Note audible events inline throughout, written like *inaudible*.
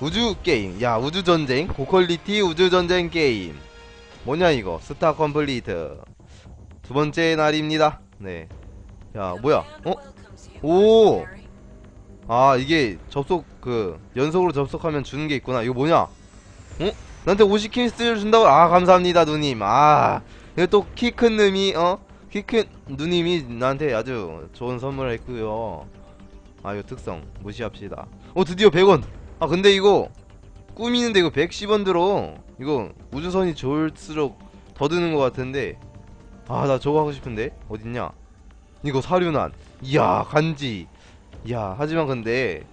우주 게임. 야, 우주 전쟁. 고퀄리티 우주 전쟁 게임. 뭐냐 이거? 스타 컴플리트. 두 번째 날입니다. 네. 야, 뭐야? 어? 오! 아, 이게 접속 그 연속으로 접속하면 주는 게 있구나. 이거 뭐냐? 어? 나한테 50킬스를 준다고? 아, 감사합니다, 누님. 아, 이거 또 키 큰 놈이 어? 키 큰 누님이 나한테 아주 좋은 선물을 했고요. 아, 이거 특성 무시합시다. 어, 드디어 100원. 아, 근데 이거 꾸미는데 이거 110원 들어. 이거 우주선이 좋을수록 더 드는 것 같은데. 아, 나 저거 하고 싶은데. 어딨냐? 이거 사륜안. 이야, 간지. 이야, 하지만 근데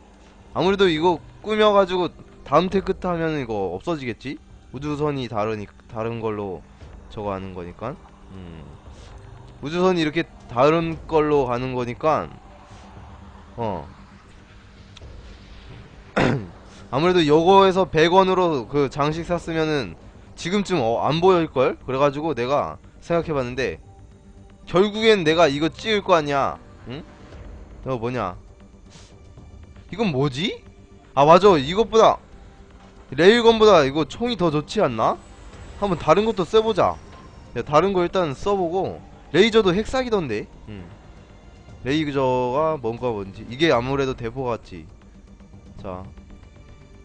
아무래도 이거 꾸며가지고 다음 테크 타면 이거 없어지겠지? 우주선이 다르니 다른 걸로 저거 하는 거니까. 음. 우주선이 이렇게 다른 걸로 가는 거니까 어. 아무래도 요거에서 100원으로 그 장식 샀으면은 지금쯤 어, 안 보일걸? 그래가지고 내가 생각해봤는데 결국엔 내가 이거 찍을 거 아니야 응? 너 뭐냐 이건 뭐지? 아 맞아 이것보다 레일건보다 이거 총이 더 좋지 않나? 한번 다른 것도 써보자 야, 다른 거 일단 써보고 레이저도 핵사기던데 응. 레이저가 뭔가 뭔지 이게 아무래도 대포 같지 자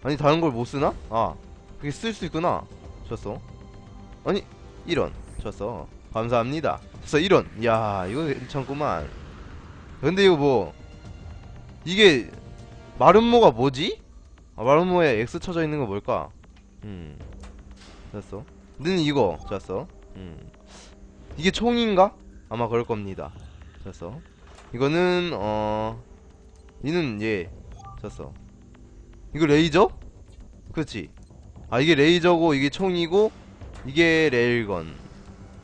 아니 다른 걸 못 쓰나? 아 그게 쓸 수 있구나. 줬어. 아니 이런. 줬어. 감사합니다. 줬어 이런. 야 이거 괜찮구만. 근데 이거 뭐 이게 마름모가 뭐지? 아, 마름모에 X 쳐져 있는 거 뭘까? 음. 됐어. 는 이거. 좋았어. 음. 이게 총인가? 아마 그럴 겁니다. 됐어. 이거는 어 이는 얘. 졌어 이거 레이저? 그렇지. 아 이게 레이저고 이게 총이고 이게 레일건.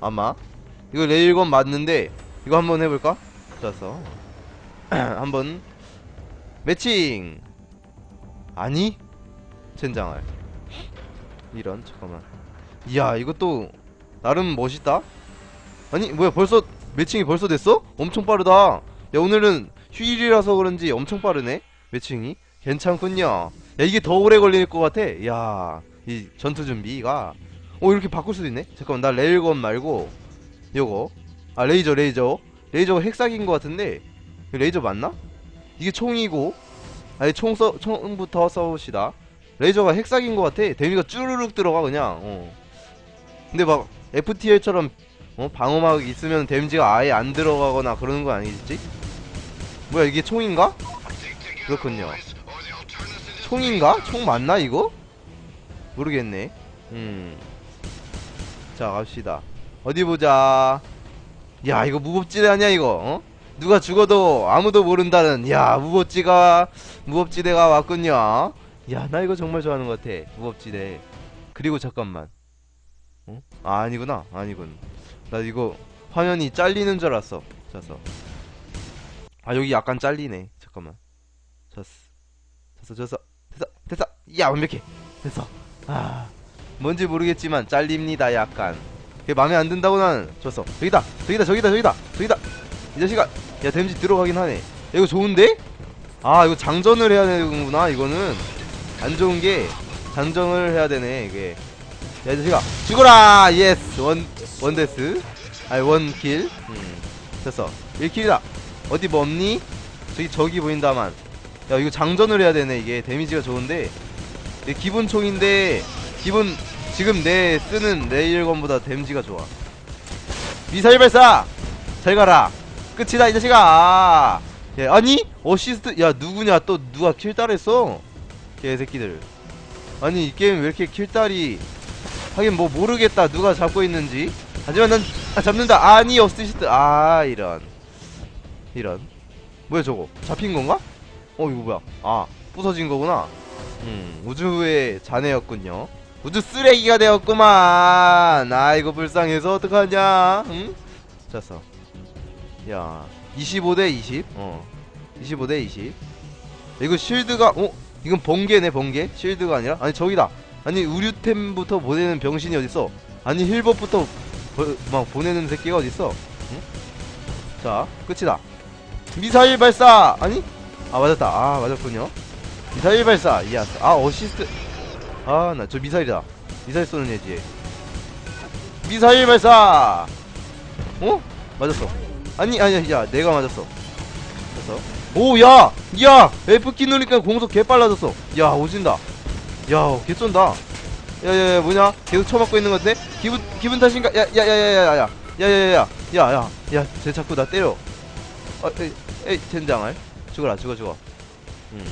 아마? 이거 레일건 맞는데 이거 한번 해볼까? 좋았어 *clears throat* 한번. 매칭! 아니? 젠장할. 이런 잠깐만. 이야 이것도 나름 멋있다? 아니 뭐야 벌써 매칭이 벌써 됐어? 엄청 빠르다. 야 오늘은 휴일이라서 그런지 엄청 빠르네 매칭이 괜찮군요. 야 이게 더 오래 걸릴 것 같아. 야 이 전투 준비가. 어 이렇게 바꿀 수도 있네? 잠깐만 나 레일건 말고 요거. 아 레이저 레이저. 레이저가 핵사기인 것 같은데 레이저 맞나? 이게 총이고 아니 총 써, 총부터 써봅시다. 레이저가 핵사기인 것 같아. 데미가 쭈르륵 들어가 그냥. 어. 근데 막 FTL처럼 어? 방어막 있으면 데미지가 아예 안 들어가거나 그러는 거 아니겠지? 뭐야 이게 총인가? 그렇군요 총인가? 총 맞나 이거? 모르겠네. 음 자 갑시다. 어디 보자. 야 이거 무법지대 아니야 이거? 어? 누가 죽어도 아무도 모른다는 야 무법지가 무법지대가 왔군요. 야 나 이거 정말 좋아하는 것 같아 무법지대. 그리고 잠깐만. 어? 아 아니구나. 아니군. 나 이거 화면이 잘리는 줄 알았어. 졌어 아 여기 약간 잘리네. 잠깐만. 졌어 졌어 졌어 됐어 됐어. 야 완벽해. 됐어. 아 뭔지 모르겠지만 잘립니다 약간. 그게 맘에 안 든다고 나는 졌어. 저기다 저기다 저기다 저기다 저기다. 이 자식아 야 데미지 들어가긴 하네. 야, 이거 좋은데? 아 이거 장전을 해야 되는구나 이거는. 안 좋은 게 장전을 해야 되네 이게. 야, 이 자식아 죽어라! 예스 원 원데스 아니 원킬 음 됐어. 1킬이다. 어디 뭐 없니? 저기 저기 보인다만 야 이거 장전을 해야 되네 이게. 데미지가 좋은데. 기본 총인데 기본 지금 내 쓰는 레일건보다 데미지가 좋아. 미사일 발사! 잘 가라. 끝이다 이 자식아. 예, 아니? 어시스트 야 누구냐? 또 누가 킬딸했어? 개새끼들. 아니 이 게임 왜 이렇게 킬딸이? 하긴 뭐 모르겠다 누가 잡고 있는지. 하지만 난 아, 잡는다. 아니 어시스트. 아 이런. 이런. 뭐야 저거? 잡힌 건가? 어 이거 뭐야 아 부서진 거구나 음 우주의 잔해였군요 우주 쓰레기가 되었구만 아 이거 불쌍해서 어떡하냐 응? 잤어 야 25대 20? 어 25대 20 이거 쉴드가 어? 이건 번개네 번개? 쉴드가 아니라? 아니 저기다 아니 의류템부터 보내는 병신이 어딨어 아니 힐버부터 보, 막 보내는 새끼가 어딨어 응? 자 끝이다 미사일 발사 아니? 아 맞았다 아 맞았군요 미사일 발사 이야 아 어시스트 아 나 저 미사일이다 미사일 쏘는 애지 미사일 발사 어? 맞았어 아니 아니 야 내가 맞았어 됐어 오야 야 F키 누르니까 공속 개 빨라졌어 야 오진다 야개 쏜다 야야야 뭐냐 계속 쳐맞고 있는 건데 기분 기분 탓인가 야야야야야야 야야야야야야야쟤 자꾸 나 때려 아 에이 에이 젠장할 죽어라 죽어 죽어. 응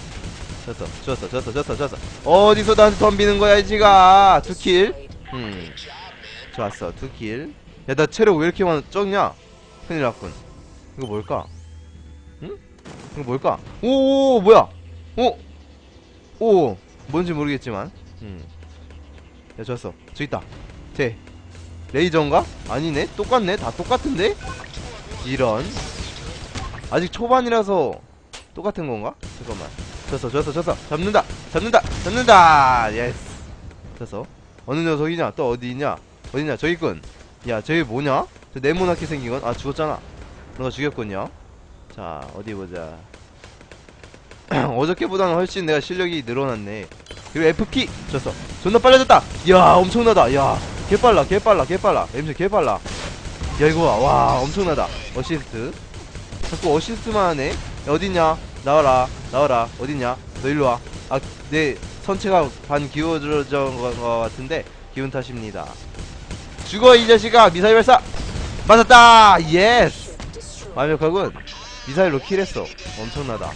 졌어 졌어 졌어 졌어 졌어. 어디서 나한테 덤비는 거야 이 지가? 두킬? 음. 좋았어 두킬. 야 나 체력 왜 이렇게 많아? 적냐? 큰일 났군. 이거 뭘까? 응? 이거 뭘까? 오 뭐야? 오! 오, 뭔지 모르겠지만. 음야 좋았어. 저기 있다. 쟤 레이저인가? 아니네? 똑같네? 다 똑같은데? 이런. 아직 초반이라서 똑같은 건가? 잠깐만. 졌어 졌어 졌어 잡는다. 잡는다. 잡는다. 예스 졌어 어느 녀석이냐? 또 어디 있냐? 어디냐? 저기 있군 야 저기 뭐냐? 저 네모나게 생긴 건? 아 죽었잖아. 너가 죽였군요. 자 어디 보자. *clears throat* 어저께보다는 훨씬 내가 실력이 늘어났네. 그리고 F키 졌어 존나 빨라졌다. 야 엄청나다. 야 개빨라 개빨라 개빨라. 엠즈 개빨라. 야 이거 봐. 와 엄청나다. 어시스트. 자꾸 어시스트만 하네 야, 어딨냐? 나와라 나와라. 어딨냐? 너 일로 와 아 내 선체가 반 기울어진 것 같은데 기분 탓입니다. 죽어 이 자식아! 미사일 발사! 맞았다! 예스 완벽하군. 미사일로 킬했어. 엄청나다.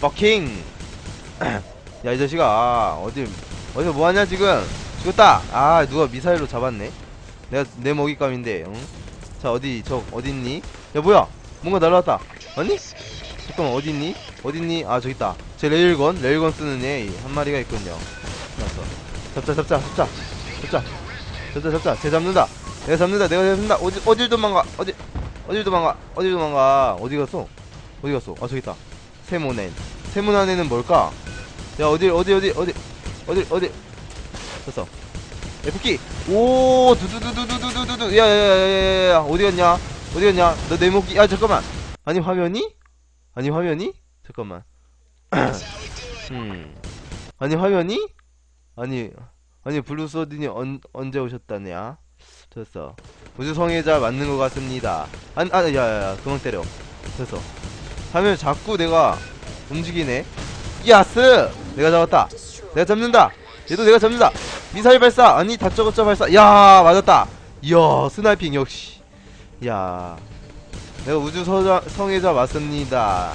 퍼킹 *clears throat* 야 이 자식아. 어디 어디서 뭐하냐 지금? 죽었다! 아 누가 미사일로 잡았네? 내가 내 먹잇감인데 응? 자 어디 저 어딨니? 야 뭐야 뭔가 날라왔다. 아니? 잠깐만 어딨니? 어딨니? 아 저기 있다. 제 레일건 레일건 쓰는 애 한 마리가 있군요. 알았어. 잡자 잡자 잡자. 잡자. 잡자 잡자. 쟤 잡는다. 내가 잡는다. 내가 잡는다. 어디 어딜 도망가? 어디 어딜 도망가? 어딜 도망가? 어디 갔어? 어디 갔어? 아 저기 있다. 세모넨. 세모난에는 뭘까? 야 어디 어디 어디 어디? 어디 어디? 됐어. F키. 오 두두두두두두두두. 야야야야야. 어디 갔냐 어디 갔냐? 너 내 목이 야 잠깐만. 아니 화면이? 아니 화면이? 잠깐만. *clears throat* 음. 아니 화면이? 아니 아니 블루소딘이 언, 언제 오셨다냐? 됐어. 우주 성애자 맞는 것 같습니다. 아니 아니 야야야 그만 때려. 됐어. 화면 자꾸 내가 움직이네. 야스! 내가 잡았다. 내가 잡는다. 얘도 내가 잡는다. 미사일 발사! 아니 다짜고짜 발사! 야 맞았다. 이야 스나이핑 역시 야 내가 우주 서자, 성애자 맞습니다.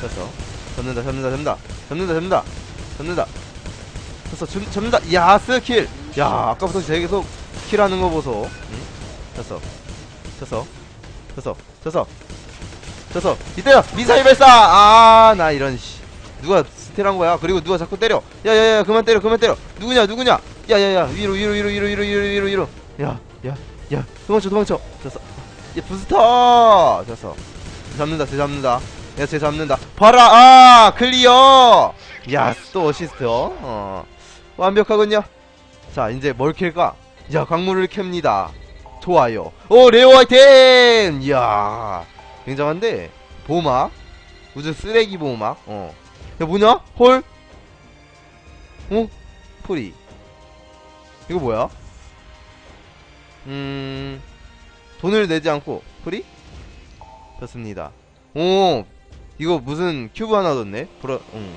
됐어. 잡는다 잡는다 잡는다. 잡는다 잡는다. 잡는다. 됐어. 잡, 잡는다. 야 스 킬 야 아까부터 계속 킬하는 거 보소. 응? 됐어. 됐어. 됐어. 됐어. 됐어. 이때야 미사일 발사! 아 나 이런 씨. 누가 스틸한 거야? 그리고 누가 자꾸 때려? 야야야 그만 때려 그만 때려. 누구냐 누구냐? 야야야. 위로 위로 위로 위로 위로 위로 위로 위로. 야야야. 도망쳐 도망쳐. 됐어 야 부스터! 됐어. 잡는다 쟤 잡는다. 야쟤 잡는다. 봐라! 아 클리어! 야 또 어시스트 어? 어. 완벽하군요. 자 이제 뭘 캘까? 야 광물을 캡니다. 좋아요. 오 레오 아이템! 이야 굉장한데? 보호막? 우주 쓰레기 보호막? 어. 야 뭐냐? 헐? 어? 프리 이거 뭐야? 음 돈을 내지 않고 프리? 좋습니다. 오 이거 무슨 큐브 하나 뒀네? 브라 응.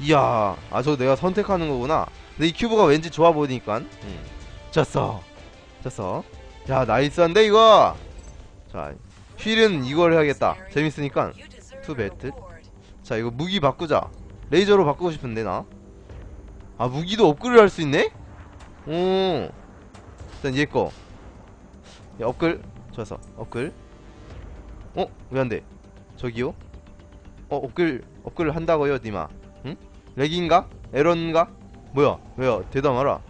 이야 아 저 내가 선택하는 거구나. 근데 이 큐브가 왠지 좋아 보이니까. 응. 졌어. 졌어. 야 나이스한데 이거? 자 휠은 이걸 해야겠다. 재밌으니까. 투 배트. 자 이거 무기 바꾸자. 레이저로 바꾸고 싶은데 나 아 무기도 업글을 할수 있네? 오. 일단 얘거 야, 업글 좋았어 업글 어? 왜 안돼 저기요? 어 업글 업글을 한다고요 니마 응? 렉인가? 에런가? 뭐야 대답 마라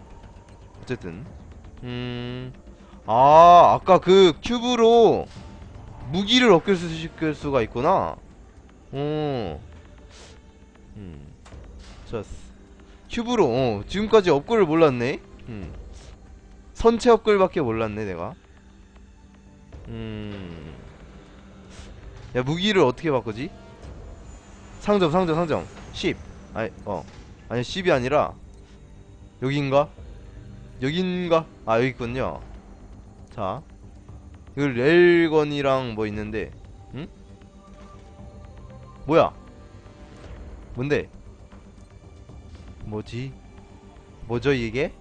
어쨌든 음... 아 아까 그 큐브로 무기를 업글 시킬 수가 있구나 오. 음. 좋았어. 큐브로, 어, 지금까지 업글을 몰랐네? 음. 선체 업글밖에 몰랐네, 내가. 음. 야, 무기를 어떻게 바꾸지? 상점 상점 상점. 10 아니 어. 아니 10이 아니라 여긴가? 여긴가? 아 여기 있군요. 자. 이거 레일건이랑 뭐 있는데 응? 뭐야? 뭔데? 뭐지? 뭐죠 이게?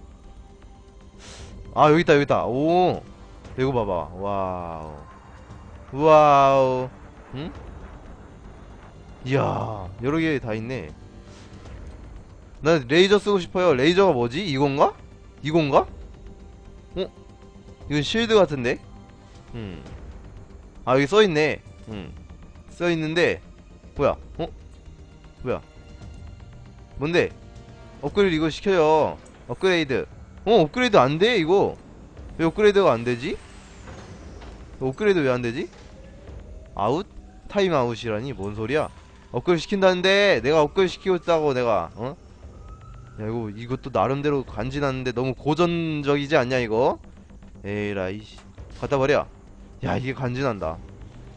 아 여기 있다 여기 있다. 오 이거 봐봐. 와우. 와우. 응? 이야 여러 개 다 있네. 나 레이저 쓰고 싶어요. 레이저가 뭐지? 이건가? 이건가? 어? 이건 실드 같은데? 음 아 여기 써있네. 음. 써있는데 뭐야? 어? 뭐야? 뭔데? 업그레이드 이거 시켜요. 업그레이드. 어 업그레이드 안 돼 이거 왜 업그레이드가 안되지? 업그레이드 왜 안되지? 아웃? 타임 아웃이라니? 뭔 소리야? 업그레이드 시킨다는데 내가 업그레이드 시키고 있다고 내가 어? 야 이거 이것도 나름대로 간지나는데 너무 고전적이지 않냐 이거? 에라이 씨. 갖다 버려. 야 이게 간지난다.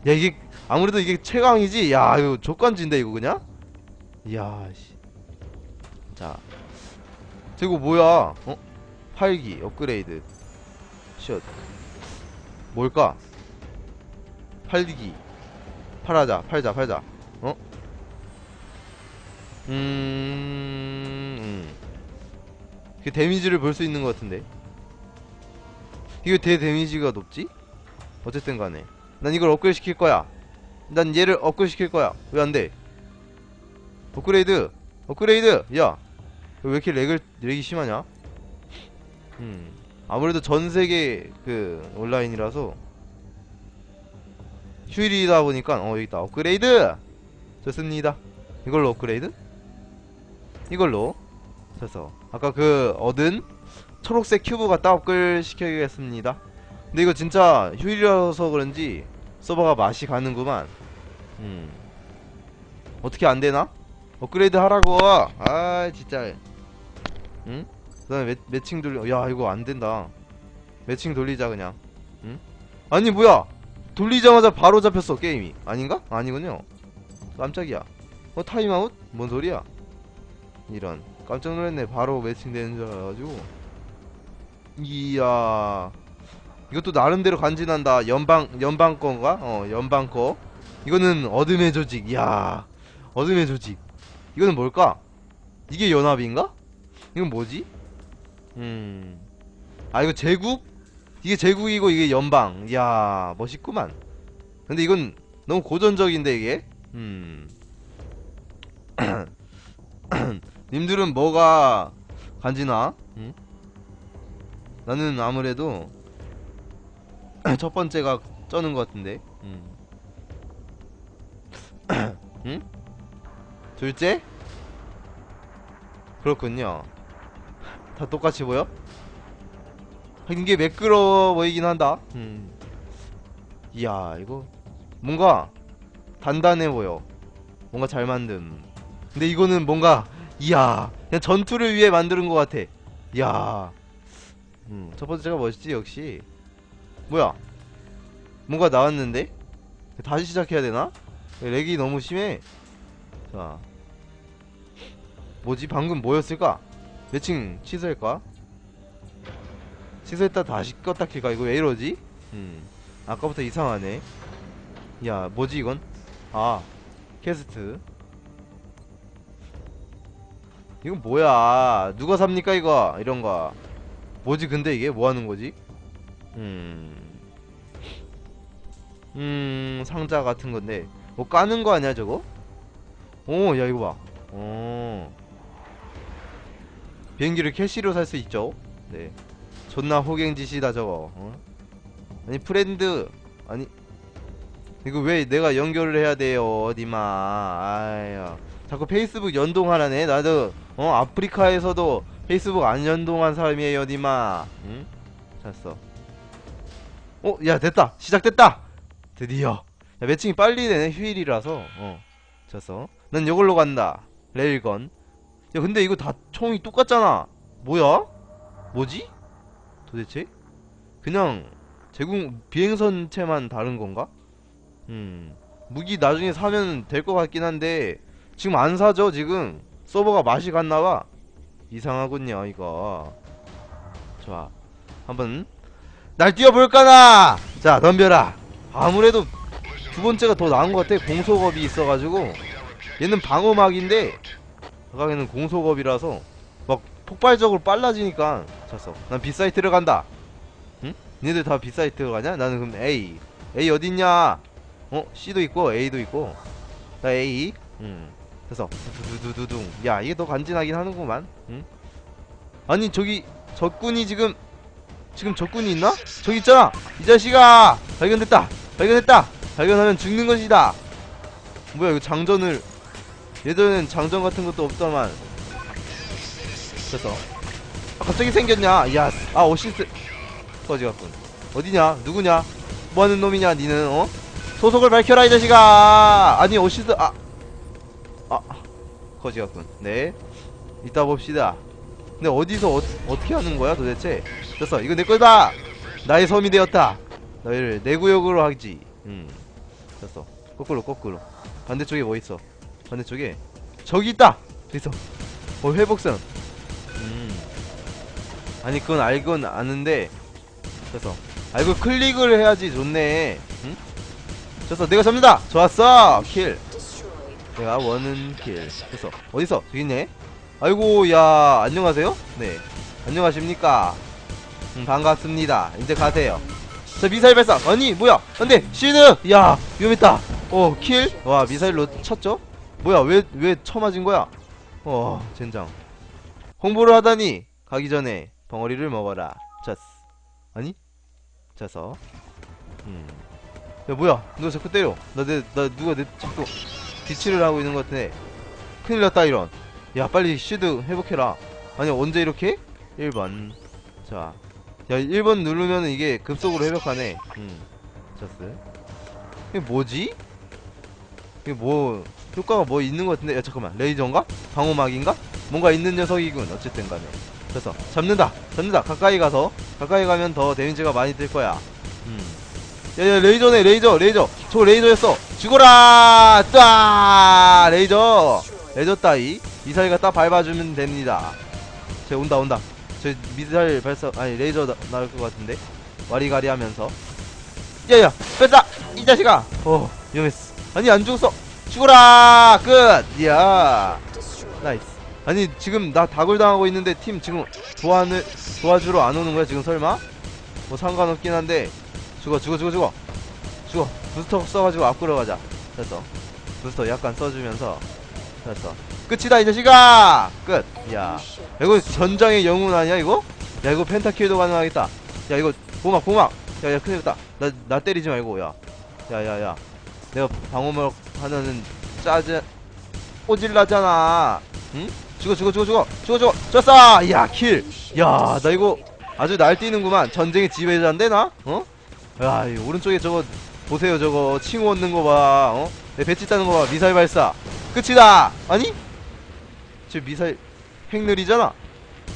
야 이게 아무래도 이게 최강이지? 야 이거 족간지인데 이거 그냥? 이야 씨자. 저거 뭐야? 어? 팔기 업그레이드 샷 뭘까? 팔기 팔하자 팔자 팔자. 어? 음... 음. 그 데미지를 볼 수 있는 것 같은데. 이거 대 데미지가 높지? 어쨌든 간에. 난 이걸 업그레이드 시킬 거야. 난 얘를 업그레이드 시킬 거야. 왜 안돼? 업그레이드 업그레이드. 야 왜 이렇게 렉을 렉이 심하냐? 음 아무래도 전 세계 그 온라인이라서 휴일이다 보니까 어 여기 있다. 업그레이드! 좋습니다. 이걸로 업그레이드? 이걸로 그래서. 아까 그 얻은 초록색 큐브 갖다 업글 시켜야겠습니다. 근데 이거 진짜 휴일이라서 그런지 서버가 맛이 가는구만. 음. 어떻게 안되나? 업그레이드 하라고! 아 진짜. 응? 그 다음에 매, 매칭 돌려 야 이거 안된다. 매칭 돌리자 그냥. 응? 아니 뭐야? 돌리자마자 바로 잡혔어 게임이. 아닌가? 아니군요. 깜짝이야. 어 타임아웃? 뭔 소리야? 이런. 깜짝 놀랐네. 바로 매칭 되는 줄 알아가지고. 이야. 이것도 나름대로 간지난다. 연방 연방 건가? 어 연방 거 이거는 어둠의 조직. 이야. 어둠의 조직. 이거는 뭘까? 이게 연합인가? 이건 뭐지? 음. 아, 이거 제국? 이게 제국이고 이게 연방. 이야, 멋있구만. 근데 이건 너무 고전적인데, 이게? 음. *clears throat* 님들은 뭐가 간지나? 음? 나는 아무래도 *clears throat* 첫 번째가 쩌는 것 같은데. 음. 응? *clears throat* 둘째? 그렇군요. 다 똑같이 보여? 이게 매끄러워 보이긴 한다. 음. 이야, 이거 뭔가 단단해 보여. 뭔가 잘 만듦. 근데 이거는 뭔가 이야, 그냥 전투를 위해 만드는 것 같아. 이야. 음, 첫 번째가 멋있지 역시. 뭐야? 뭔가 나왔는데? 다시 시작해야 되나? 렉이 너무 심해. 자, 뭐지 방금 뭐였을까? 매칭 취소할까? 취소했다 다시 껐다 킬까? 이거 왜 이러지? 음 아까부터 이상하네 야 뭐지 이건? 아 캐스트 이건 뭐야 누가 삽니까 이거 이런거 뭐지 근데 이게 뭐하는거지? 음... 음... 상자 같은건데 뭐 까는거 아니야 저거? 오 야 이거 봐 오. 비행기를 캐시로 살 수 있죠. 네. 존나 호갱짓이다 저거. 어? 아니 프렌드. 아니. 이거 왜 내가 연결을 해야 돼요 어디마. 아야. 자꾸 페이스북 연동하라네 나도. 어? 아프리카에서도 페이스북 안 연동한 사람이에요 어디마. 응? 잤어. 어? 야 됐다. 시작됐다. 드디어. 야 매칭이 빨리 되네 휴일이라서. 어. 잤어. 난 이걸로 간다. 레일건 야 근데 이거 다 총이 똑같잖아 뭐야? 뭐지? 도대체? 그냥 제국 비행선체만 다른 건가? 음 무기 나중에 사면 될 것 같긴 한데 지금 안 사죠 지금 서버가 맛이 갔나봐 이상하군요 이거 좋아 한번 날 뛰어볼까나 자 덤벼라 아무래도 두 번째가 더 나은 것 같아 공속업이 있어가지고 얘는 방어막인데 아까는 공속업이라서 막 폭발적으로 빨라지니까 졌어. 난 B사이트를 간다. 응? 니네들 다 B사이트로 가냐? 나는 그럼 A. A 어딨냐? 어? C도 있고 A도 있고. 나 A. 음 됐어 두두두두둥. 야 이게 더 간지나긴 하는구만. 응? 아니 저기 적군이 지금 지금 적군이 있나? 저기 있잖아! 이 자식아! 발견됐다! 발견됐다! 발견하면 죽는 것이다! 뭐야 이거 장전을 예전엔 장전 같은 것도 없더만 됐어 아, 갑자기 생겼냐 야아 어시스트 꺼지갔군 어디냐 누구냐 뭐하는 놈이냐 니는 어? 소속을 밝혀라 이 자식아 아니 어시스트 아 아, 거지 같군. 네. 이따 봅시다. 근데 어디서 어, 어떻게 하는 거야 도대체? 됐어. 이거 내 거다. 나의 섬이 되었다. 너희를 내 구역으로 하지. 음. 됐어. 거꾸로 거꾸로. 반대쪽에 뭐 있어? 반대쪽에 저기 있다. 있어. 어 회복선. 음. 아니 그건 알건 아는데 됐어. 알고 클릭을 해야지 좋네. 응? 됐어. 내가 잡는다. 좋았어. 킬. 내가 원은 킬 됐어 어딨어 저기 있네 아이고 야 안녕하세요 네 안녕하십니까 음, 반갑습니다 이제 가세요 자 미사일 발사 아니 뭐야 안돼 실드 야 위험했다 어킬와 미사일로 쳤죠 뭐야 왜왜 쳐맞은 거야 어 젠장 홍보를 하다니 가기 전에 벙어리를 먹어라 쳤어 아니 자서 음 야 뭐야 누가 자꾸 때려 나내나 누가 내 자꾸 뒤치를 하고 있는 것 같아. 큰일 났다, 이런. 야, 빨리 슈드 회복해라. 아니, 언제 이렇게? 1번. 자. 야, 1번 누르면 이게 급속으로 회복하네. 음. 자스. 이게 뭐지? 이게 뭐, 효과가 뭐 있는 것 같은데? 야, 잠깐만. 레이저인가? 방어막인가? 뭔가 있는 녀석이군. 어쨌든 간에. 됐어. 잡는다. 잡는다. 가까이 가서. 가까이 가면 더 데미지가 많이 들 거야. 음. 야야 레이저네 레이저 레이저 저거 레이저였어 죽어라 따 레이저 레이저 따위 미사일가 딱 밟아주면 됩니다 쟤 온다 온다 저 미사일 발사 아니 레이저 나, 나올 것 같은데 와리가리 하면서 야야 뺐다 이 자식아 어 위험했어 아니 안 죽었어 죽어라. 끝. 이야. 나이스. 아니 지금 나 닭을 당하고 있는데 팀 지금 도와는 도와주러 안 오는 거야 지금 설마? 뭐 상관없긴 한데. 죽어 죽어 죽어 죽어. 죽어. 부스터 써가지고 앞으로 가자. 됐어. 부스터 약간 써주면서. 됐어. 끝이다 이 자식아! 끝. 야. 이거 전장의 영웅 아니야 이거? 야 이거 펜타킬도 가능하겠다. 야 이거 보막 보막 야야 큰일 났다. 나, 나 때리지 말고 야. 야 야 야 내가 방어막 하나는 짜증 오질나잖아 응? 죽어 죽어 죽어 죽어 죽어 죽어 졌어 야킬야 나 이거 아주 날뛰는구만 전쟁의 지배자인데 나? 어? 야, 이 오른쪽에 저거 보세요. 저거 칭호 얻는 거 봐. 어? 내 배치 따는 거 봐. 미사일 발사. 끝이다. 아니? 저 미사일 핵느리잖아.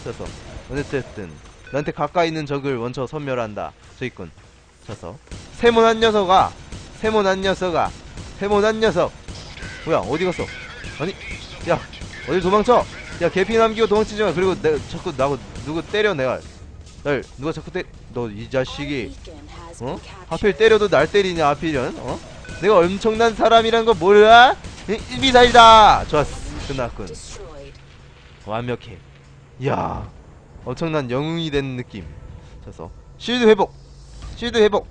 됐어. 어쨌든 나한테 가까이 있는 적을 먼저 섬멸한다. 저 있군. 쳤어. 세모난 녀석아. 세모난 녀석아. 세모난 녀석. 뭐야? 어디 갔어? 아니, 야, 어디 도망쳐? 야, 개피 남기고 도망치지 마. 그리고 내가 자꾸 나고 누구 때려 내가. 날 누가 자꾸 때? 너 이 자식이 어? 하필 때려도 날 때리냐 하필은 어? 내가 엄청난 사람이란 거 몰라? 미사일이다 좋았어 끝났군 완벽해 이야 엄청난 영웅이 된 느낌 좋았어 실드 회복 실드 회복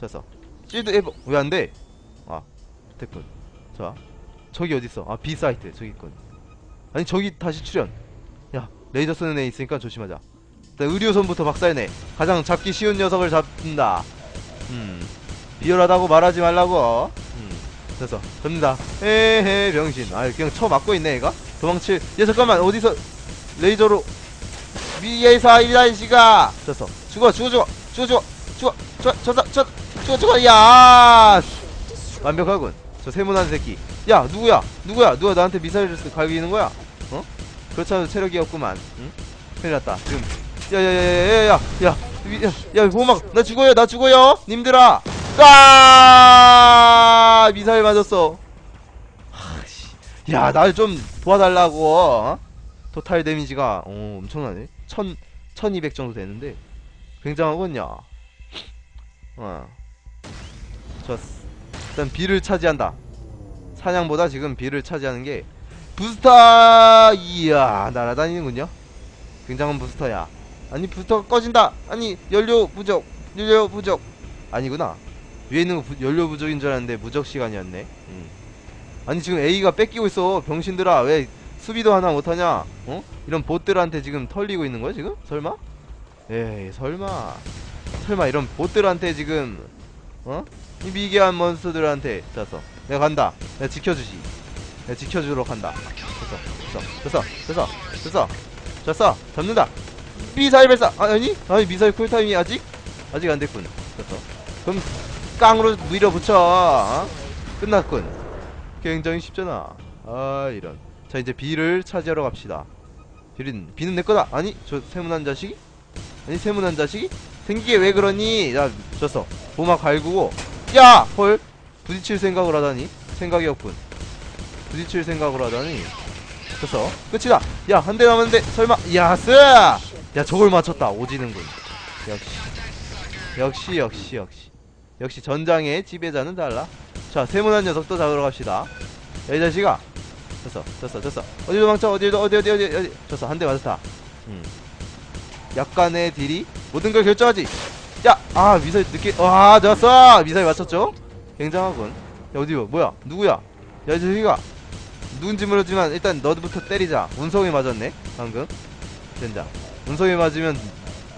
좋았어 실드 회복 왜 안 돼? 아 됐군 좋아 저기 어딨어? 아 B사이트 저기 있군. 아니 저기 다시 출연. 야 레이저 쓰는 애 있으니까 조심하자. 일단 의료선부터 박살내. 가장 잡기 쉬운 녀석을 잡는다. 음 비열하다고 말하지 말라고. 음 됐어. 됩니다. 헤헤 병신. 아 그냥 쳐 맞고 있네 얘가? 도망칠. 야 잠깐만 어디서 레이저로. 위에서 이라 이씨가 됐어 죽어 죽어 죽어 죽어 죽어 죽어 죽어 죽어 죽어 죽어 죽어 야 완벽하군 저 세모난 새끼 야 누구야 누구야 누가 나한테 미사일을 쓰- 갈기는 거야 어 그렇지 않아도 체력이 없구만 응 큰일 났다 지금 야야야야야야야 야 보막 나 죽어요 나 죽어요 님들아 아 미사일 맞았어 야, 날좀 도와달라고. 어? 토탈 데미지가 어, 엄청나네. 1000 1200 정도 되는데 굉장하군요. 어. 좋았어. 일단 B를 차지한다. 사냥보다 지금 B를 차지하는 게 부스터 이야 날아다니는군요. 굉장한 부스터야. 아니 부스터 꺼진다. 아니 연료 부족. 연료 부족. 아니구나. 위에 있는 거 부- 연료 부족인 줄 알았는데 무적 시간이었네. 음. 아니 지금 A가 뺏기고 있어. 병신들아 왜 수비도 하나 못하냐? 어? 이런 보트들한테 지금 털리고 있는 거야 지금? 설마? 에이 설마. 설마 이런 보트들한테 지금 어? 이 미개한 몬스터들한테 자서 내가 간다. 내가 지켜주지. 내가 지켜주도록 한다. 됐어, 됐어, 됐어, 됐어, 됐어, 잡는다. 미사일 발사. 아, 아니, 아니 미사일 쿨타임이 아직 아직 안 됐군. 됐어. 그럼 깡으로 밀어붙여. 어? 끝났군. 굉장히 쉽잖아. 아 이런. 자 이제 B를 차지하러 갑시다. B는 B는 내 거다. 아니 저 세문한 자식이? 아니 세문한 자식이? 생기게 왜 그러니? 야 졌어. 보막 갈구고. 야 헐. 부딪힐 생각을 하다니 생각이 없군. 부딪힐 생각을 하다니. 됐어. 끝이다. 야 한 대 남았는데 설마 야스. 야 저걸 맞췄다. 오지는군. 역시. 역시 역시 역시. 역시 전장의 지배자는 달라. 자 세문한 녀석도 잡으러 갑시다. 야이 자식아. 됐어 됐어 됐어. 어디 도망쳐 어디 어디 어디 어디 어디. 됐어 한 대 맞았다. 음. 약간의 딜이 모든 걸 결정하지. 야, 아 미사일 늦게, 와, 좋았어. 미사일 맞췄죠? 굉장하군. 야 어디 봐, 뭐야, 누구야? 야, 이 자식아. 누군지 모르지만 일단 너부터 때리자. 운석이 맞았네, 방금. 된다. 운석이 맞으면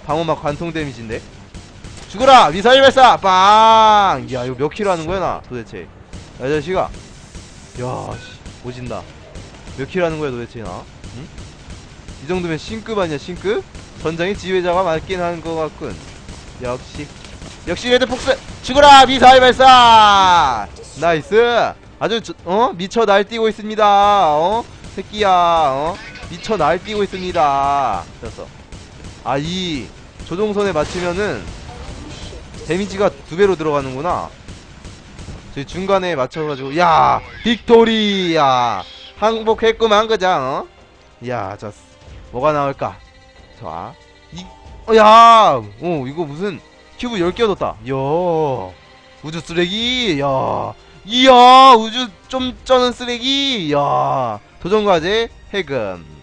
방어막 관통 데미지인데. 죽어라, 미사일 발사, 빵. 야, 이거 몇 킬로 하는 거야 나 도대체? 야, 이 자식아. 야, 씨, 오진다. 몇 킬로 하는 거야 도대체 나? 응? 이 정도면 C급 아니야 C급? 전장의 지휘자가 맞긴 한 것 같군. 역시. 역시 레드폭스 죽어라 미사일 발사! 나이스! 아주 저, 어? 미쳐 날뛰고 있습니다. 어? 새끼야 어? 미쳐 날뛰고 있습니다. 됐어 아이 조종선에 맞추면은 데미지가 두 배로 들어가는구나. 저희 중간에 맞춰가지고 야 빅토리 야! 항복했구만 그장 어? 야, 저 뭐가 나올까? 자, 이, 어, 야, 어, 이거 무슨 큐브 10개 얻었다. 이야, 우주 쓰레기, 야, 이야, 우주 좀 쩌는 쓰레기, 야, 도전과제 해금.